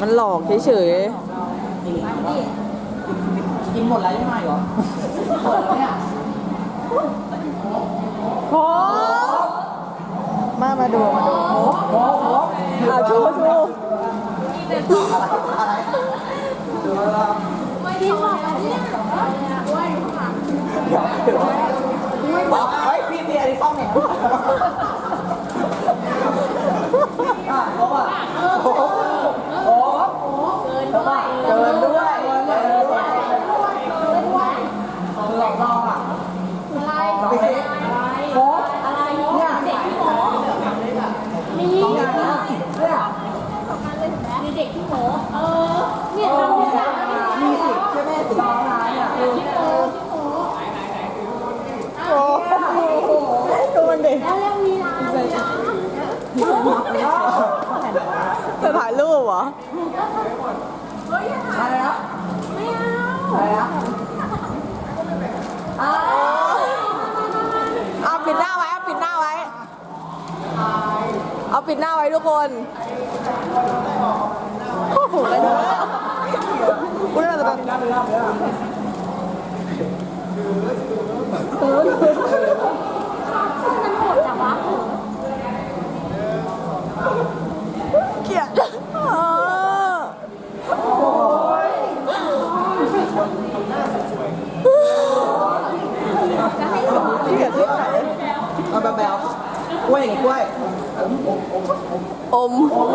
มันหลอกเฉยกินหมดแล้วยังไงเหรอหมดแล้วเนี่ยๆโอ้มามาดูมาดูโอ้โหอะชูชูอะไรกินหมดแล้วเนี่ยบอกเฮ้ยพี่พี่อันนี้ต้องเนี่ยอะเพราะว่าโอ้โหโอ้โหเกินด้วยเกินด้วยเกินด้วยลองลองอะ อะไร ไปสิโค้ด อะไร เนี่ย เด็กที่หมอมี ต้องอย่างนี้เนี่ย มีเด็กที่หมอเออเนี่ยทำทุกอย่าง มีสิใช่ไหมสิน้องนายอะ ที่หมอที่หมอ โอ้ดูมันดิ แล้วเรื่องมีนามีนา จะถ่ายรูปเหรออะไรนะไม่เอาอะไรนะอ้าวเอาปิดหน้าไว้เอาปิดหน้าไว้ เอาปิดหน้าไว้ทุกคนโอ้โหอะไรเนี่ยกูได้มาจากน้ำเลยน้ำเลยอะ มันโหดจังวะ เกลียดเออเกลียดที่ไหนเอาแบบแบบกล้วยอย่างงี้กล้วยอมโอ้โห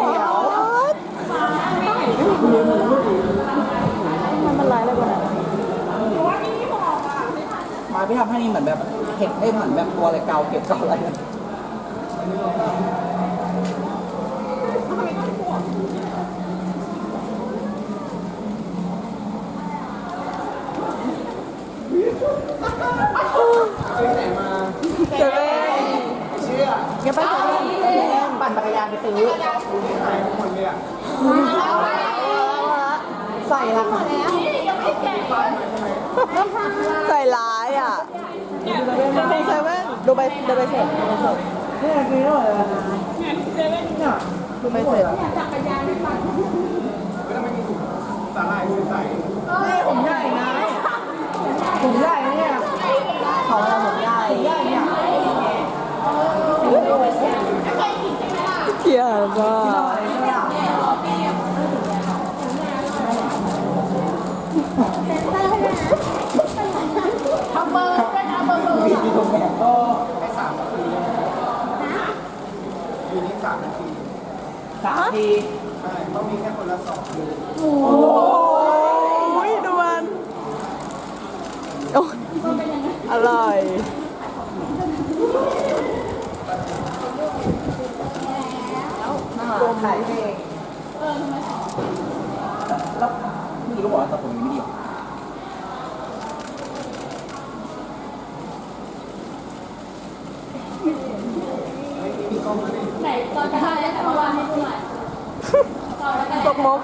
เดี๋ยวมันมันร้ายอะไรกว่านั้นมาพี่ทำให้นี่เหมือนแบบเห็ดได้เหมือนแบบตัวอะไรเกาเก็บเกาอะไรนะ เซเว่น เชื่อ แกไปเซเว่น ปั่นจักรยานไปซื้อใส่ละค่ะ ใส่ร้ายอะเซเว่นดูไปดูไปเสร็จดูไปเสร็จนี่คือเท่าไหร่เนี่ยดูไปเสร็จนี่ผมใหญ่นะ ผมใหญ่เนี่ยขออะไรผมใหญ่ใหญ่เนี่ยเกลียดอะ หน่อยเนี่ย ทำเบอร์ด้วยนะเบอร์เบอร์ มีตรงแหนก็ให้สาม สามทีโอ้ยดูมันโอ้ยอร่อยรวมถ่ายเพลงแล้วพี่รู้บอกว่าแต่ผมยังไม่ดีหรอ ไหนตอนจะให้แต่ละวันให้ดูหน่อยตอนจะ ตก มก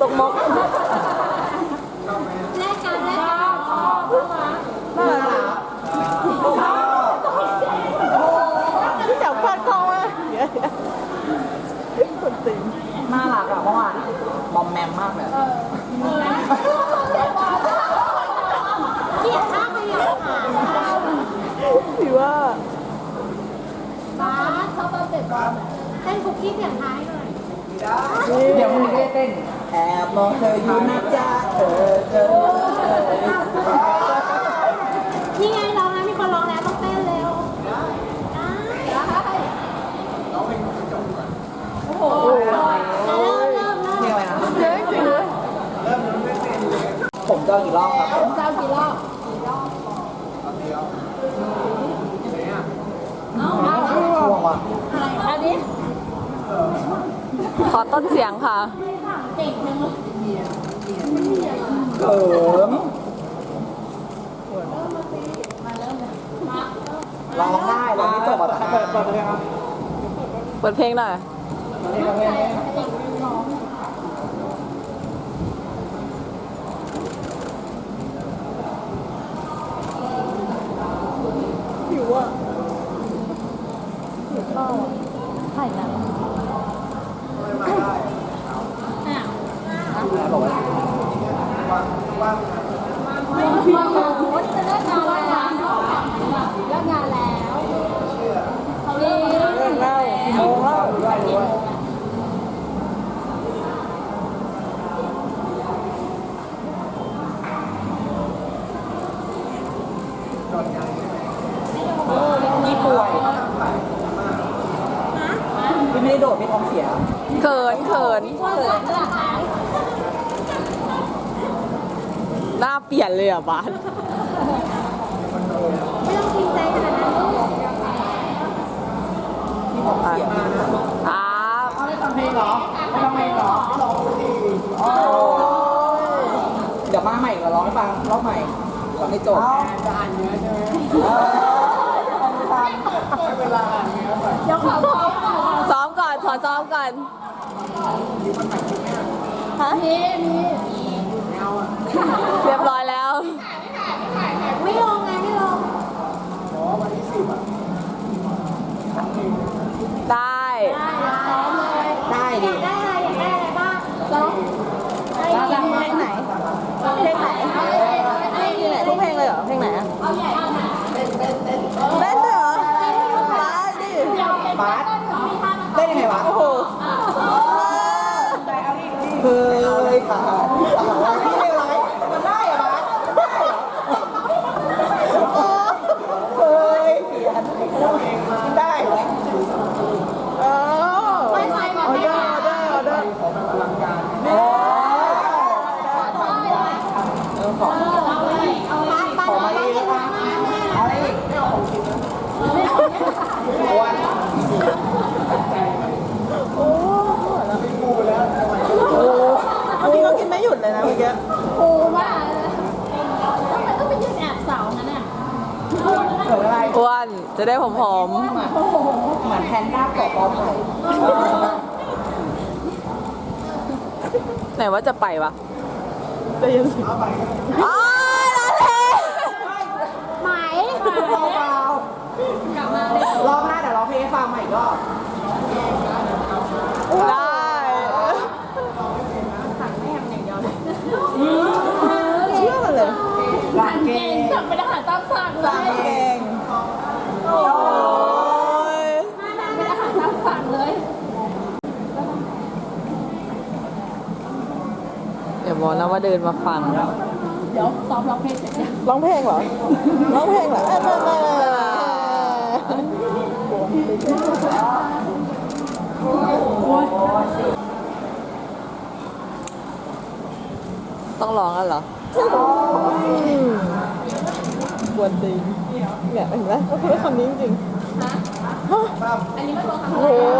ตกมกแลกกันแลกกันชอบชอบมาน่ารักที่อยากพลาดคอมาคนติงน่ารักอะเมื่อวานมอมแมมมากเลยเกลียดท่าขยับขาถือว่าบ้าชอบตอนเด็กบอลเต้นคุกกี้เสียงท้าย เดี๋ยวมึงได้เต้น แอบมองเธออยู่นะจ๊ะเธอเธอนี่ไงร้องแล้วมีคนร้องแล้วต้องเต้นเร็วได้ได้โอ้โหเริ่มเริ่มเริ่มเพลงอะไรนะเจ๊จริงเลยผมจะเอากี่รอบครับเจ้ากี่รอบ ช่วงว่ะ อะไรอันนี้ ขอต้นเสียงค่ะเก่งจังเลยเขิมร้องได้ร้องไม่จบอะเปิดเปิดเลยครับเปิดเพลงหน่อยหิวอะหิวข้าวอะถ่ายหนัง บอกว่า โอ้จะเลิกงานแล้วเลิกงานแล้วเขาเรียก เรื่องเล่าโมงเล่า ด้วยด้วย นี่ป่วย พี่ไม่ได้โดดไม่ท้องเสีย เขินเขิน ว่าจะจะหาย หน้าเป ลี่ยนเลยอะบาสไม่ต้องกินใจขนาดนั้นลูกพี่ท้องเสียมากนะอ่าเอาได้ฟังเพลงเหรอไม่ฟังเพลงเหรอไม่ร้องสักทีโอ้ยเดี๋ยวมาใหม่ก็ร้องให้ฟังรอบใหม่ร้องให้จบจะอ่านเนื้อใช่ไหมไม่เป็นไรอ่านเนื้อไปเดี๋ยวขอพร้อมก่อนซ้อมก่อนขอซ้อมก่อนฮะนี่นี่เรียบร้อยแล้ว ไม่ลงไงไม่ลง อ๋อวันที่สิบอะ ได้ ได้ซ้อมเลย ได้ อ ดิ ยากได้อะไรอยากได้อะไรบ้างร้องอะไรเพลงไหนเพลงไหนอะไรเพลงไหน ทุกเพลงเลยเหรอ เพลงไหนอะ เอาใหญ่เอาใหญ่ เต้นด้วยเหรอได้ดิ บาสได้ยังไงวะ โอ้โห เคยค่ะไม่เป็นไรมันได้อะบาสเคยเขียนได้เหรอ เออ ไม่ใส่ก่อน ออ ได้ เดอร์ออเดอร์ออเดอร์ เออขอ เอาเลยเอาเลย ขอมาดีนะคะเอาอะไรอีกไม่เอาของกินนะอ้วน โอ้โหเมื่อกี้ก็กินไม่หยุดเลยนะเมื่อกี้ โอ้ว่าทำไมต้องไปยืนแอบเสางั้นอะ เกิดอะไร อ้วน จะได้ผอมเหมือนแพนด้าเกาะปอไผ่ๆไหนว่าจะไปวะได้ยินเสียงอ้าวลาเล่ไหมเบาๆกลับมาเลยรอบหน้าเดี๋ยวร้องเพลงให้ฟังใหม่อีกรอบได้เชื่อมันเลยรังเกเก่งงสั่งไปทหารตามสั่งเลรังย บอกนะว่าเดินมาฟังเดี๋ยวซ้อมร้องเพลงเสร็จเนี่ยร้องเพลงเหรอ ร้องเพลงเหรอเอ้ยไม่ไม่ไม่ต้องร้องกันเหรอปวดจริงเนี่ยเห็นไหมก็พูดคำนี้จริงอันนี้ไม่ร้องโอ้อะไรเหรอ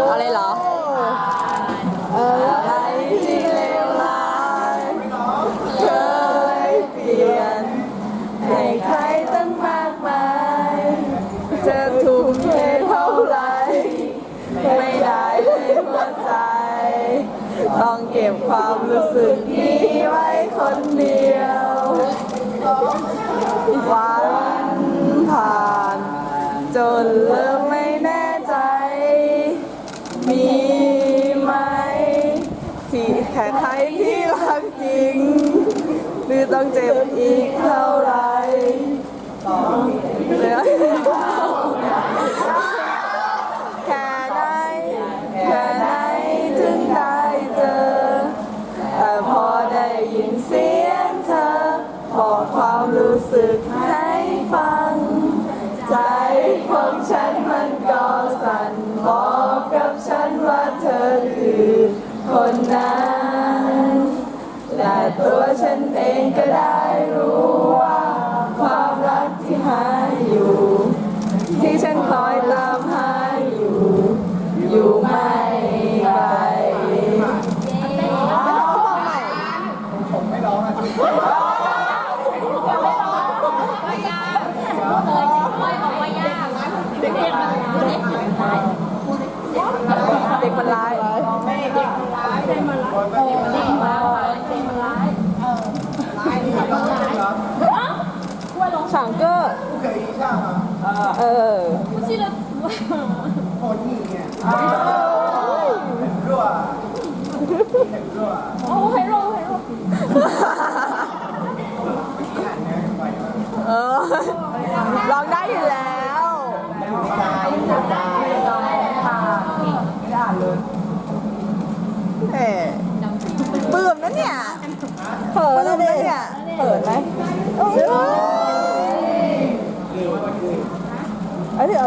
สึกนี้ไว้คนเดียว วันผ่าน จนเริ่มไม่แน่ใจ มีไหม ที่แค่ใครที่รักจริง หรือต้องเจ็บอีกเท่าไหรเ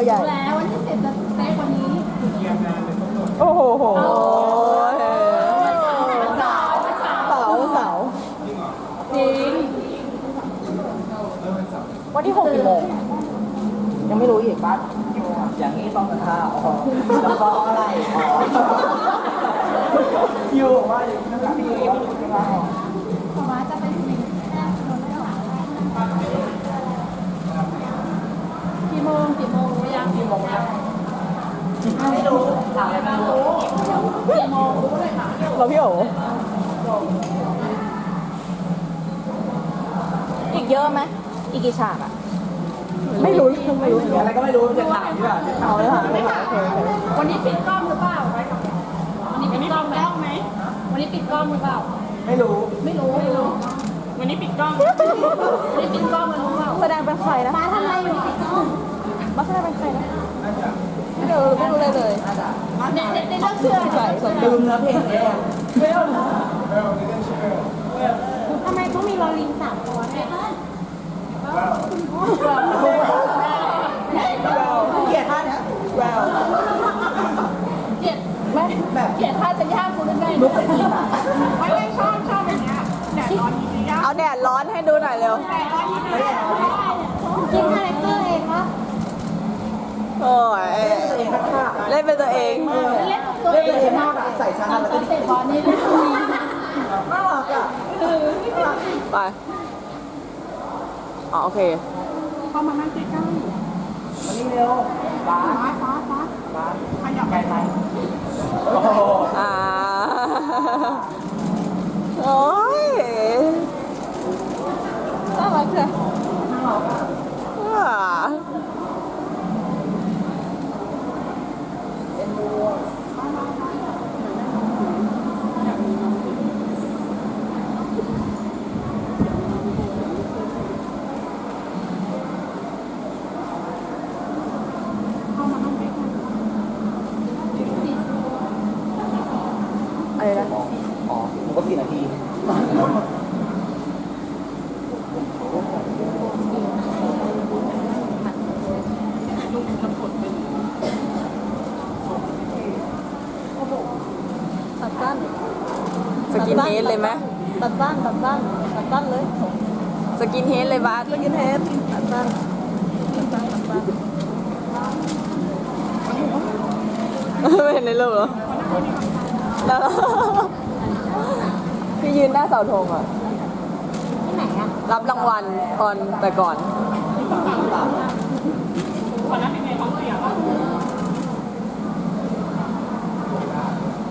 ใหญ่ แล้ววันที่สิบจะเต้กว่านี้โอ้โหโหเสาเสาจริงวันที่หกกี่โมงยังไม่รู้อีกปั๊บอย่างนี้ต้องกระทาอ๋อแล้วก็อะไรอ๋ออยู่ว่าอย่างนี้นะครับพี่ไม่รู้จะมาอ๋อขอว่าจะเป็นสิ่งแรกคนไม่หลังกี่โมงกี่โมงรู้ยัง กี่โมงแล้วไม่รู้ถามอะไรไม่รู้ กี่โมงรู้ เลยค่ะเราพี่โออีกเยอะไหมอีกกี่ฉากอะไม่รู้ไม่รู้อะไรก็ไม่รู้จะถามดีกว่าเอาเลยค่ะไม่ถามโอเคโอเควันนี้ปิดกล้องหรือเปล่าวันนี้ปิดกล้องไหมวันนี้ปิดกล้องหรือเปล่า ไม่รู้ ไม่รู้ ไม่รู้ วันนี้ปิดกล้องวันนี้ปิดกล้องมันรู้เปล่าแสดงเป็นใครนะมาทำอะไรอยู่ปิดกล้องมาแสดงเป็นใครนะ ไม่รู้ไม่รู้เลยเลยในในในเรื่องคืออะไรลืมเนื้อเพลงเลยอะทำไมต้องมีลอลิงสามตัวเนี่ยเกลียดท่าเนี้ยแววเกลียดไม่แบบเกลียดท่าจะยากกูได้ไงลุกไปกินอะไม่ไม่ชอบชอบอย่างเงี้ยแดดร้อนจริงๆเอาแดดร้อนให้ดูหน่อยเร็วแดดร้อนจริงๆกินคาแรคเตอร์เองวะ โอ้ยเล่นเป็นตัวเองเล่นตัวเล่นเอตัวเองมากอะใส่ชาตอนแล้วก็เตะบอลนี่เล่นตัวเองน่ารักอะไปอ๋อโอเคเข้ามานั่งใกล้วันนี้เร็วบ้าๆฟ้าฟ้าฟ้าบ้าขยับไปไหมโอ้อ่าโอ้ยน่ารักเลยว้าเป็นดู อะไรนะ อ๋อผมก็สี่นาที ตัดสั้นสกินเฮดเลยไหมตัดสั้นตัดสั้นตัดสั้นเลย ส กินเฮดเลยบาสสกินเฮดตัดสั้นตัดสั้นตัดสั้นไม่เห็นในรูปเหรอพี่ยืนหน้าเสาธงอะรับรางวัลตอนแต่ก่อน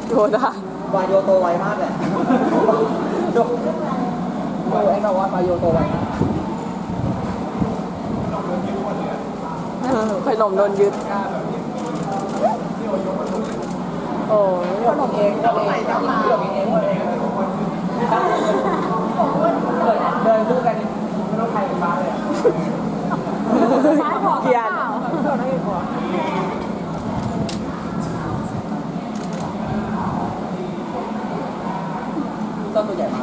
โดนอะวายโยโตไวมากเลย ดูดูไอ้เราว่าวาโยตไวมากขนมโดนยึด โอ้ยขนมเองก็เองขนมเองหมดเองเดินคู่กันไม่ต้องใครเป็นบ้าเลยเกียดต้นตัวใหญ่มาก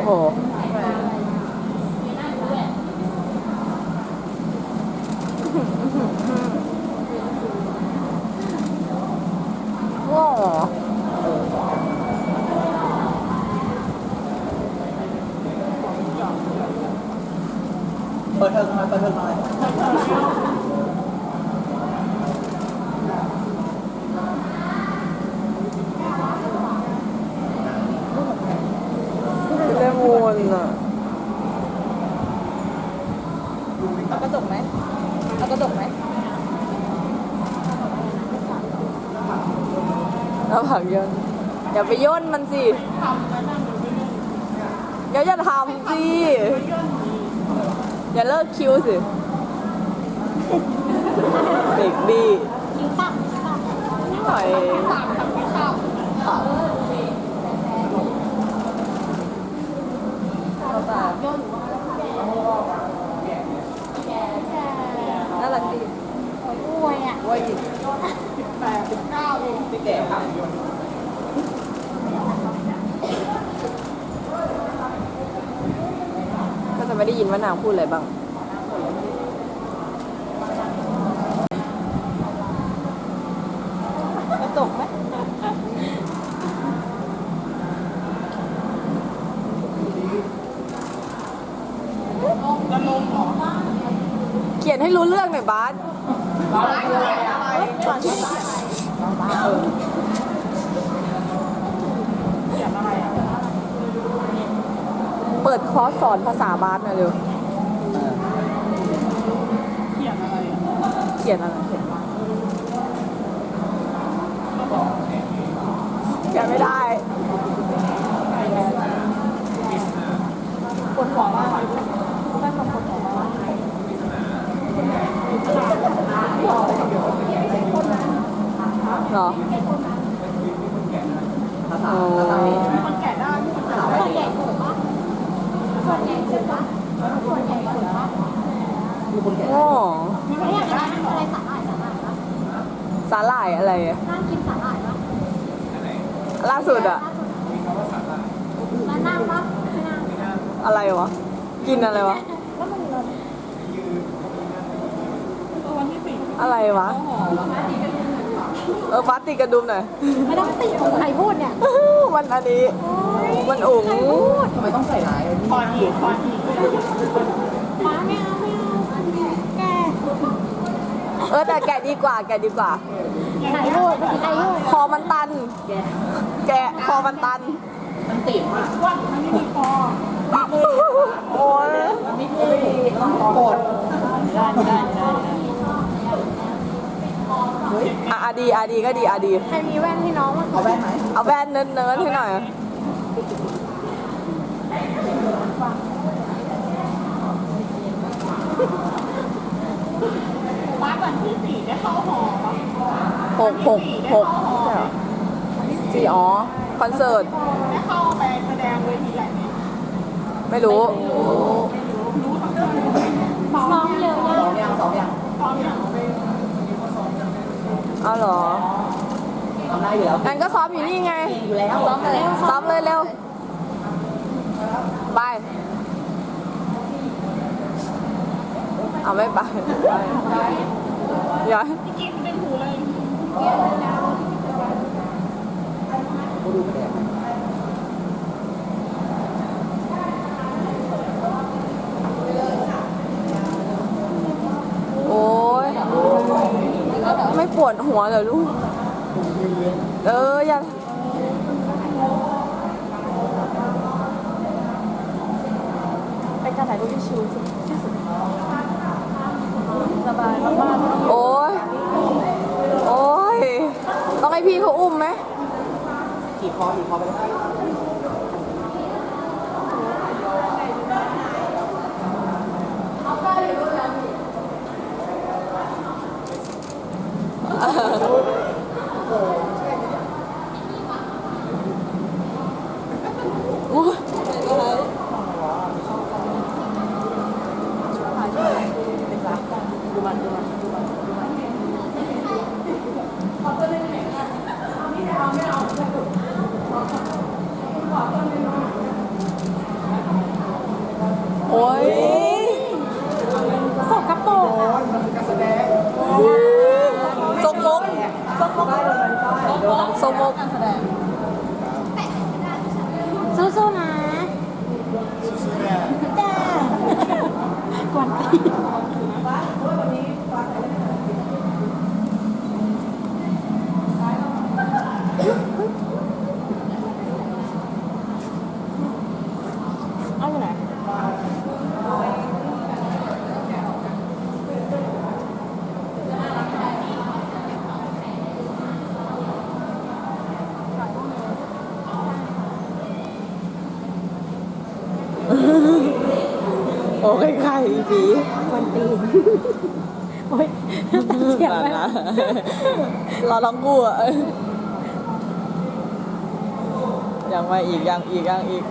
กแหวกโอ้โหว้าว เปิดเทอมมาเปิดเทอมมา เลมอนอะเอากระจกไหมเอากระจกไหม เอาผักย่นอย่าไปย่นมันสิอย่าอย่าทำสิอย่าเลิกคิ้วสิเด็กดีคิวตับตับหน่อยตับตับคิวตับข่าวน่ารักดี อวยอะ ว่าอีกสิบแปดสิบเก้าเองที่ แก่ค่ะก็จะไม่ได้ยินว่านางพูดอะไรบ้างกระจกไหมเขียนให้รู้เรื่องหน่อยบาส เปิดคอร์สสอนภาษาบาสหน่อยเร็วเขียนอะไร เขียนอะไรได้ปวดหัวมากได้คำปวดหัวมากเหรอ ภาษา อ๋อ ภาษา ส่วนใหญ่ถูกปะส่วนใหญ่ถูกปะส่วนใหญ่ถูกปะ มีคนแก่ โอ้ ไม่อยากได้อะไรสาหร่ายสาหร่ายปะ สาหร่ายอะไรอะ นั่งกินสาหร่ายปะ ล่าสุดอะแล้วนั่งปะไม่นั่งอะไรวะ กินอะไรวะแล้วมันลมอะไรวะ เออบัสติดกระดุมหน่อย ไม่ต้องติของใครพูดเนี่ยมันอันนี้ มันอุ๋งใครพูดทำไมต้องใส่ร้ายคอนอีกคอนอีกฟ้าไม่เอาไม่เอาแกเออแต่แกะดีกว่า แกะดีกว่า ใครพูดใครพูดคอมันตัน แกะคอมันตัน มันติดมากว่ามันไม่มีคอโอ้ยมันไม่ดีต้องกดได้ได้ได้อะอะดีอะดีก็ดีอะดี ใครมีแว่นให้น้องมั้งเอาแว่นไหมเอาแว่นเนิร์ดเนิร์ดให้หน่อย วัดวันที่สี่ได้เข้าหอหกหกหกใช่เหรอ สี่อ๋อ คอนเสิร์ต ได้เข้าไปแสดงเวทีใหญ่ไหมไม่รู้ซ้อมเร็วสมาอกงอย่างสองอย่างเอาเหรอ ทำได้อยู่แล้วงั้นก็ซ้อมอยู่นี่ไง อยู่แล้วซ้อมเลยซ้อมเลยเร็ว ไป เอาไม่ไปอย่ากูดู ไม่ได้โอ้ยไม่ปวดหัวเหรอลูก เออ อย่าเป็นการถ่ายรูปที่ชิลสุดที่สุดสบายมากๆโอ้ย โอ้ย ต้องให้พี่เขาอุ้มไหม ขี่คอขี่คอไปเลยโอ้ยโอ้ย สกปรก สมมกสมมก สมมก สู้ๆนะจ้ากวนตีน เอาอยู่ไหน โอ้ยใครผีกวนตีนโอ้ยตัดเสียงไปเราลองกู้อะยังมาอีกยังอีกยังอีก